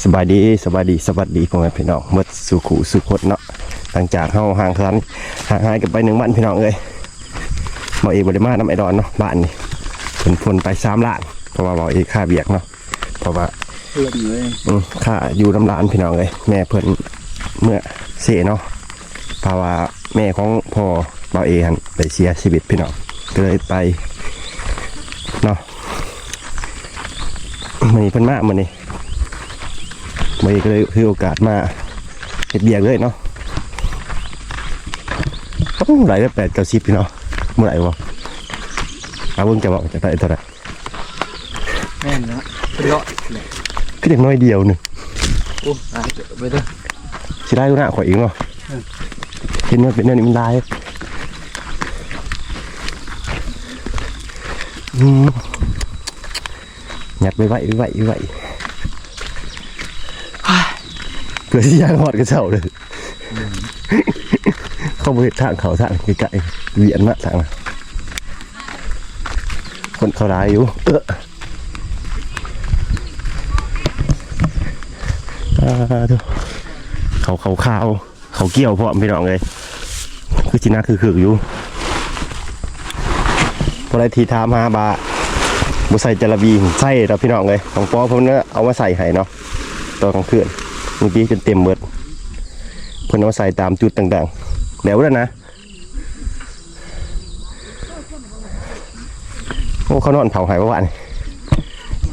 สบายดีสบายดีสวัสดีพ่อแม่พี่น้องหมดสุขุสุขดเนาะหลังจากเฮาห่างคันห่างหายกันไปหนึ่งวันพี่น้องเอ้ยบ่เอกบ่ได้มาน้ำไอดอนเนาะบ้านนี่เพิ่นพนไปสามล้าน เพราะว่าบ่เอกค่าเบียกเนาะเพราะว่าเพื่อนเลยอืมค่าอยู่น้ำร้านพี่น้องเลยแม่เพิ่นเมื่อเสียเนาะเพราะว่าแม่ของพ่อเบาเอหันไปเสียชีวิตพี่น้องก็เลยไปเนาะมันนี้เพิ่นมามันนี้ มันนี้ก็เลยคือโอกาสมาเฮ็ดเบียกเลยเนาะโอ้ไหลได้แปดเก้าสิบพี่น้องเมื่อไหร่วะเอาเบิ่งจะบอกจะได้เท่าไหร่แม่นนะเป็นเลาะเลยก็เด็กน้อยเดียวหนึงโอ้ตายเจอไปเด้อสิได้ดูหน้าข่อยอีกเนาะเออเห็นว่าเป็นเนื้อนี่มันลายอืมหยัดไปไหวไปไหวไปไหว เพื่อที่ยางหอดกระเช้าเลยเข้าไปทางเขาทางไกลๆเวียนมาทางคนเขาร้ายอยู่เออดูเขาเขาข้าวเขาเกี่ยวพร้อพี่น้องเลยคือจีน่าคือคืออยู่พอได้ทีทามหาบาบุใส่จระบีใส่เราพี่น้องเลยของปอผมเนี่ยเอามาใส่ให้เนาะตอนกลางคืน เมื่อกี้จนเต็มเบิดเพิ่นเอามาใส่ตามจุดต่างๆ แล้วแล้วนะ โอ้เขานอนเผาหายเมื่อวานนี่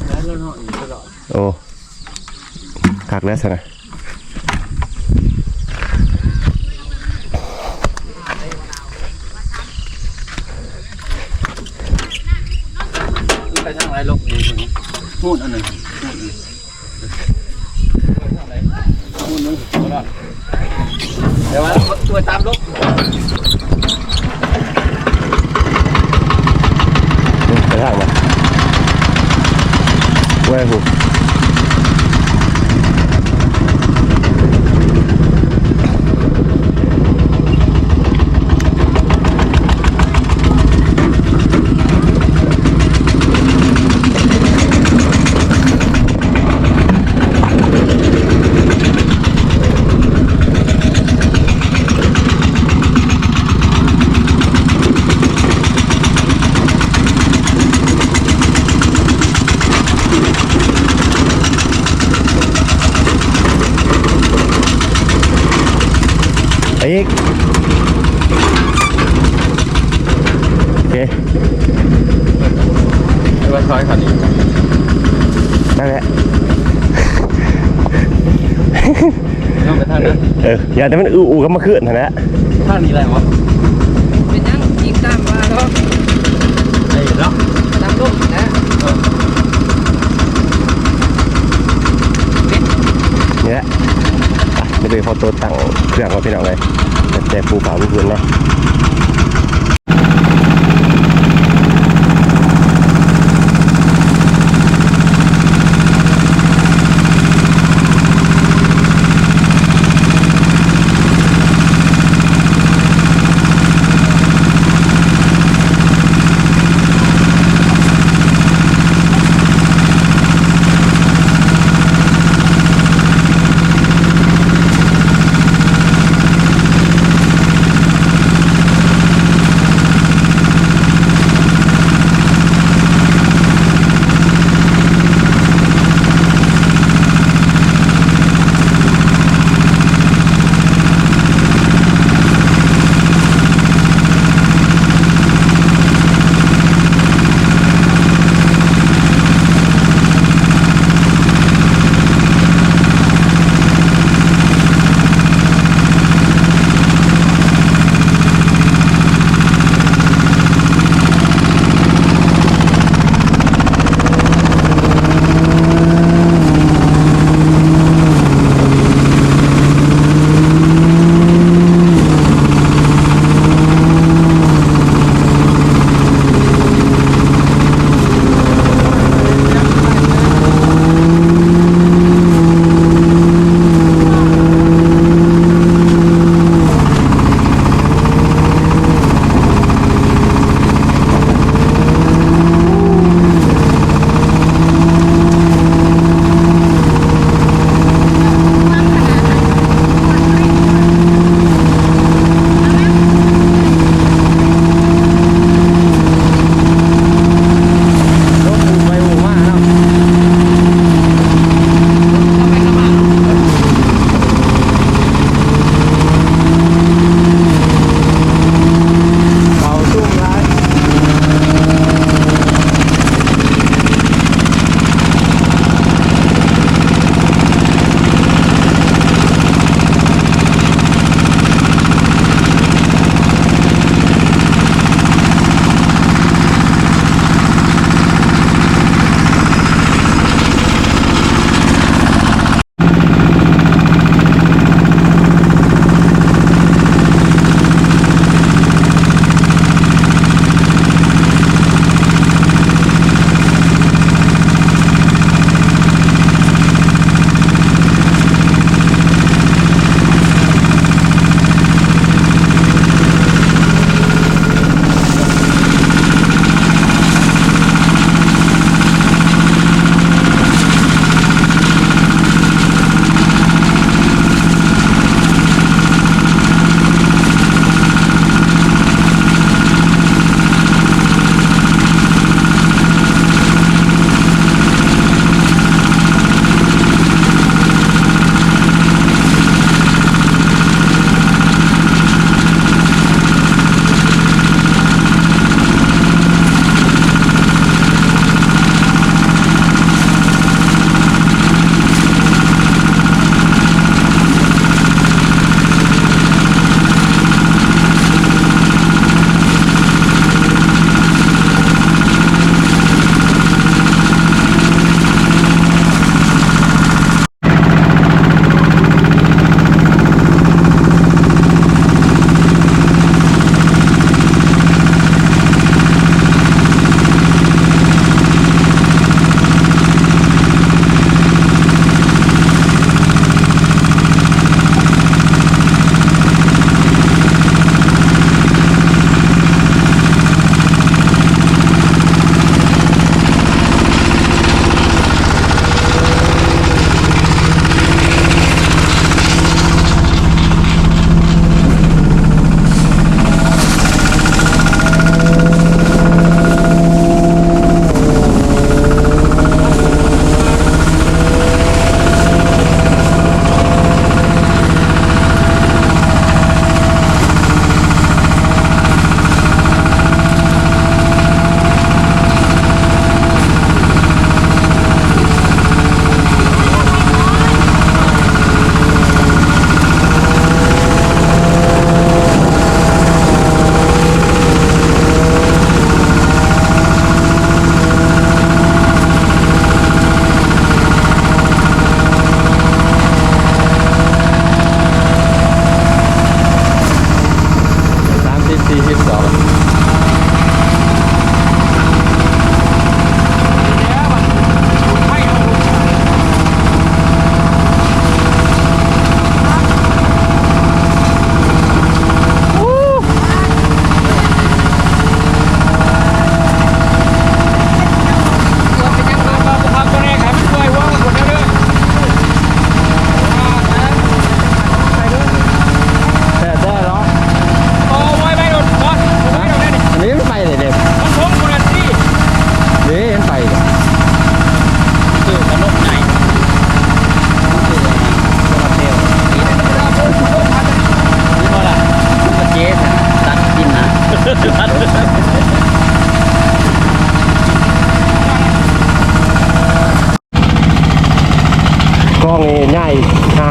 แล้วเราเนาะอยู่ตลอดโอ้คักแล้วสินะไปทางไหนลงนี่ตรงนี้นู่นอันหนึ่งนู่นอันหนึ่งนู่นนึงตลอดเดี๋ยวว่า ตัวตามลบ ไปทางมาเว้ยหู ไป อีก โอเคไปไว้ซอยคันนี้ได้แล้วต้องไปทางนั้นเออ อย่าแต่มันอูอูก็มาขึ้นนะทางนี้อะไรวะเป็นยังยิงตามมาเนาะไอ้เนาะตามลูกนะ นี่แหละไปเดี๋ยวไปพ อตัวตั้งเครื่องมาพี่น้องเลยแต่ปูเปล่าลูกพื้นเนาะ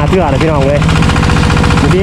เชื่อเลยพี่น้องเลยดูดิ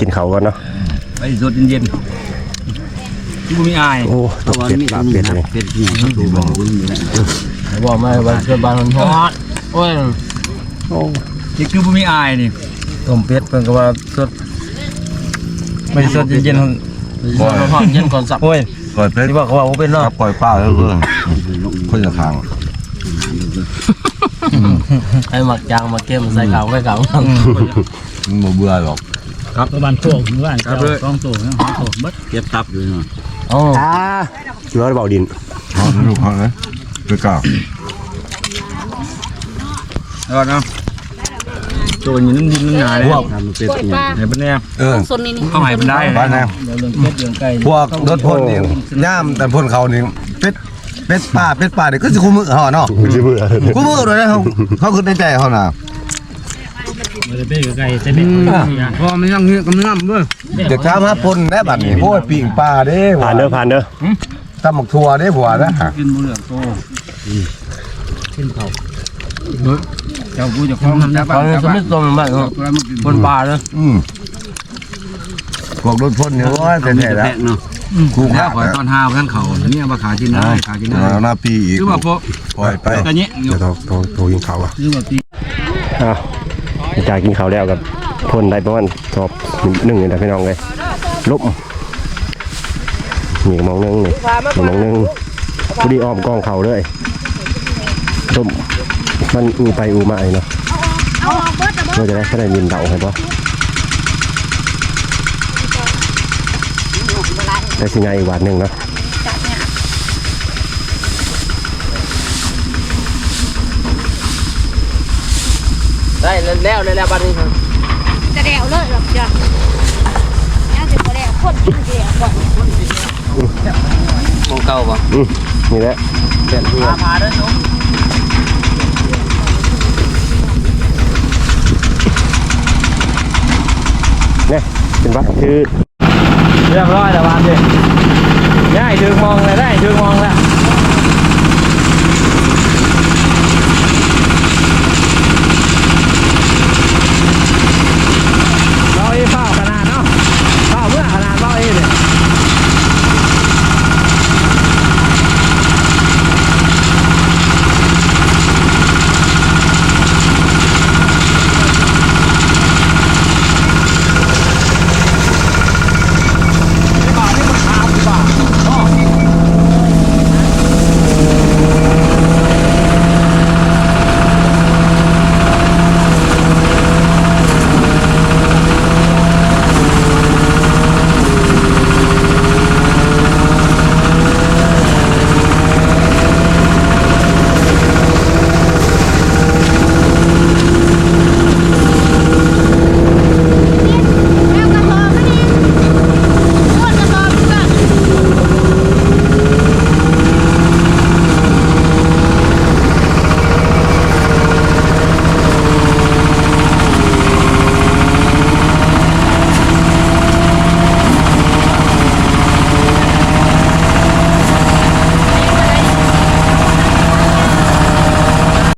กินเขาวกันเนาะไปสดเย็นๆที่บ่มีอายโอ้ตกเป็ดลาบเป็ดเลยเป็ดเนี่ยเขาดูบอกว่ามีอะไรบอกมาวันเกิดบ้านมันฮอตโอ้ยโอ้นี่คือบ่มีอายนี่ต้มเป็ดเพิ่นก็ว่าสดไม่สดเย็นๆบ่ฮอตเย็นก่อนสับโอ้ยปล่อยเป็ดที่ว่าเขาว่าบ่เป็นคเนาะรับปล่อยป้าแล้วเพื่อนคนละทางให้หมักจางมาเก็มใส่ขาวไว้ขาวมันบ่เบื่อหรอก บ้านโป่งหรือบ้านเจ้าต้องโป่งนะโป่งบัดเก็บตับอยู่เนาะอ๋ออ่าเชื้อเบาดินเอาลูกเขาเลยไปกล้าแล้วเนาะตัวอยู่น้ำดินน้ำหนาเลยพวกเป็ดเนี่ยไหนเป็นแน่เออส่วนนี้นี่เข้าใหม่เป็นได้บ้านนะเดี๋ยวเรื่องเป็ดเรื่องไก่พวกรถพ่นนี่ย่ามแต่พ่นเขานี่เป็ดเป็ดป่าเป็ดป่านี่ก็จะคู่มือเขาเนาะไม่ใช่เบื่อคู่มือเลยนะเขาเขาคือในใจเขาน่ะ เดี๋ยวเป็ดกับไก่ใส่เป็ดพอมันยังเงี้ยกำลังด้วยเด็กช้ามาพ่นแน่บัดนี้โอ้ยปีกป่าเด้หัวผ่านเด้อผ่านเด้อตำหมกทัวเด้หัวนะกินบุเหลืองโตขึ้นเขาเจ้ากูจะคล้องน้ำจับตอนนี้สมิทต้มบ้านเขาบนป่าเลยอืมพวกรถพ่นนี่โอ้ยเป็นไงแล้วเนาะคู่แล้ข้าวขอยตอนห้าวกันเขาเนี่ยมาขาจินได้ขาจินได้หน้าปีอีกคือว่าพอปล่อยไปกันเนี้ยเดี๋ยวโทรโทรโทรยิงเขาอะคือว่าปีอ้าว จากกินเขาวแล้วกับพ่นได้ประมาณสอบหนึ่งนี่นะพี่น้องเลยลบนี่มองหนึงนี่มองหนึงพอดีอ้อมกองเขาเลยต้มมันอูไปอูมาเนาะเราจะได้แค่ได้ยินเดาเห็นปะได้สิไงอีกวันหนึ่งเนาะ แล้วแล้วแล้วบ้านนี้ครับจะแดวเลยหรอกจ้ะยังจะบ่แดวคนกินแดวก่อนมองเก่าป่ะอืมนี่แหละเปลี่ยนที่อนพาเด้อสมเนี่ยเป็นวัดคือเรียบร้อยแล้วบ้านนี้ง่ายดึงมองเลยได้ดึงมองแล้ว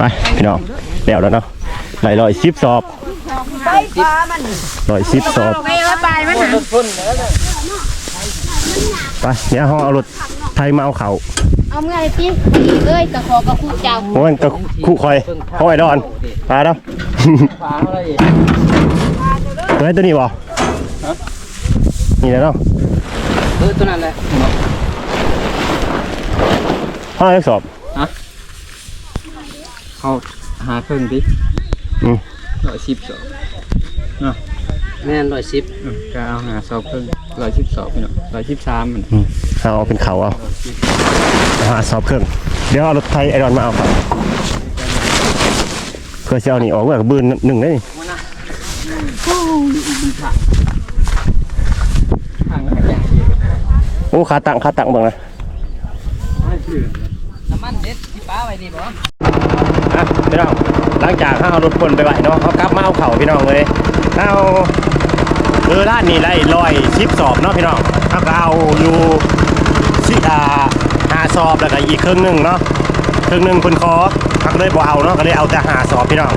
ไปพี่น้อง แล้วแล้วเนาะไหลลอยชิปสอบลอยชิปสอบไปเอาไปมันหาไปเดี๋ยวเราเอารถไทยมาเอาเขาเอาเมื่อไรพี่เอ้ยตะขอกระคุกเจ้าเพราะมันก็คู่คอยเขาไอ้ดอนปลาแล้วฟ้าอะไรอีกตัวให้ตัวนี้บ่นี่แหละเนาะเออตัวนั้นแหละห้าเลขสอบเขา หาเครื่องดิอืม ร้อยสิบสองเนาะแม่นร้อยสิบก็เอาหาสอบเครื่องร้อยสิบสองพี่น้องร้อยสิบสามมันอืมเอาเป็นเขาเอาเอาหาสอบเครื่อง เดี๋ยวเอารถไทยไอรอนมาเอาครับเพื่อจะเอานี่ออกเมื่อกับบืนหนึ่งได้นี่ทางนั้นแกโอ้ขาตั้งขาตั้งเบิ่งนะน้ำมันเด็ดที่ป้าไว้นี่บ่ อะพี่น้องหลังจากเขาเอารถคนไปไหวเนาะเขากลับมาเอาเข่าพี่น้องเลยเอาคือร้านนี้ไล่ลอยชิปสอบเนาะพี่น้องเขาก็เอาอยู่ชิอ่าหาสอบแล้วก็อีกครึ่งหนึ่งเนาะครึ่งหนึ่งคุณคอเขาก็เลยบ่เอาเนาะก็เลยเอาแต่หาสอบพี่น้อง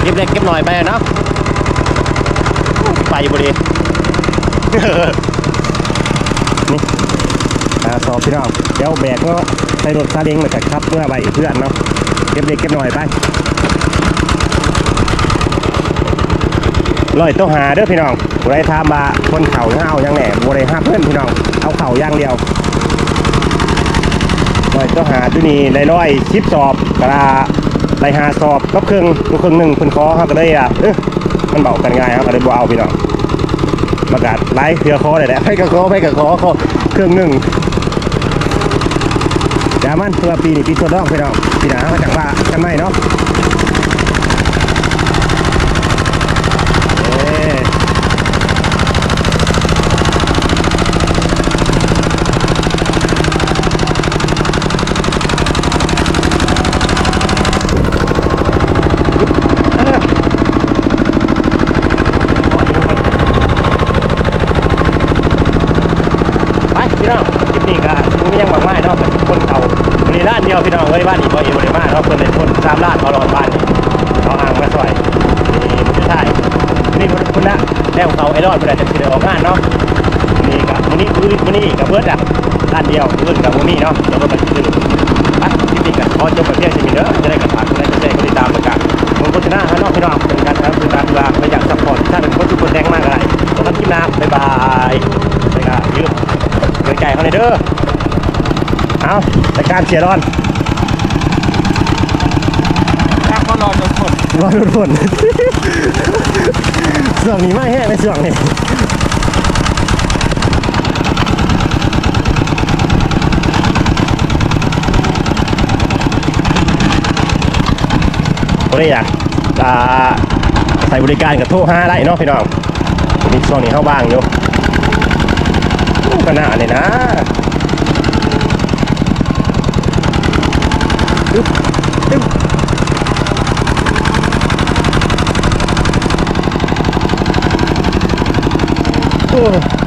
เก็บเล็กเก็บหน่อยไปเนาะไปบ่ดีนี่หาสอบพี่น้องเดี๋ยวแบกก็ ใส่รถซาเล้งมาจากครับเมื่อไปเพื่อนเนาะเก็บเล็กเก็บหน่อยไปลอยต้องหาเด้อพี่น้องไรทามมาคนเข่าเงายังแหน่บริห้าเพื่อนพี่น้องเอาเข่าอย่างเดียวลอยต้องหาตัวนี้ไรร้อยชิปสอบกระไรหาสอบก็ครึ่งลูกครึ่งหนึ่งคุณคอเขาก็เลยอะเอ๊ะมันเบากันง่ายเขาก็เลยบ่เอาพี่น้องประกาศไล่เสือคอเลยแหละให้กับคอให้กับคอเขาเครื่องหนึ่ง ดี๋ยวมันเพื่อปีนี้ปีตัวดองพี่น้องปีหน้ามาจากว่าใช่ไหมเนาะเอ้ยไปพี่น้องคลิปนี้ก็มียังหวังไม่เนาะเป็นคนเขาบ ริด้านเดียวพี่น้องเอ้ยบ้านนี้บ่เอ็บริมาเนาะเพิ่นเลยคนสามลานเขารอดบ้านนี่เขาอ่างมาซอยนี่มันจะใช่นี่คุณนะแล้วเขาไอ้รอดเพิ่นอาจจะสิได้ออกงานเนาะนี่ก็มื้อนี้มื้อมื้อนี้ก็เบิดอะด้านเดียวมื้อกับมื้อนี้เนาะแล้วก็มาซื้ออะคลิปนี้ก็ขอจบไปเพียงเท่านี้เด้อจะได้กระถางและจะได้กดติดตามแล้วกันผมโฆษณาให้เนาะพี่น้องเป็นการทำคือการเวลาไม่อยากซัพพอร์ตถ้าเป็นคนทุกคนแดงมากอะไรขอบคุณคลิปหน้าบ๊ายบายแล้วก็ยืมเกินใจเขาเลยเด้อเอาแต่การเสียร้อน ถ้าเขารอ จนหมดร้อนเสื่องนี้ไม่แห้งในเสื่องนี่ผมเลยอยากอ่าใส่บริการกับโทรห้าได้เนาะพี่น้องมีช่วงนี้เข้าบ้างอยู่ก็น่าเลยนะอึ๊บอึ๊บ โอ้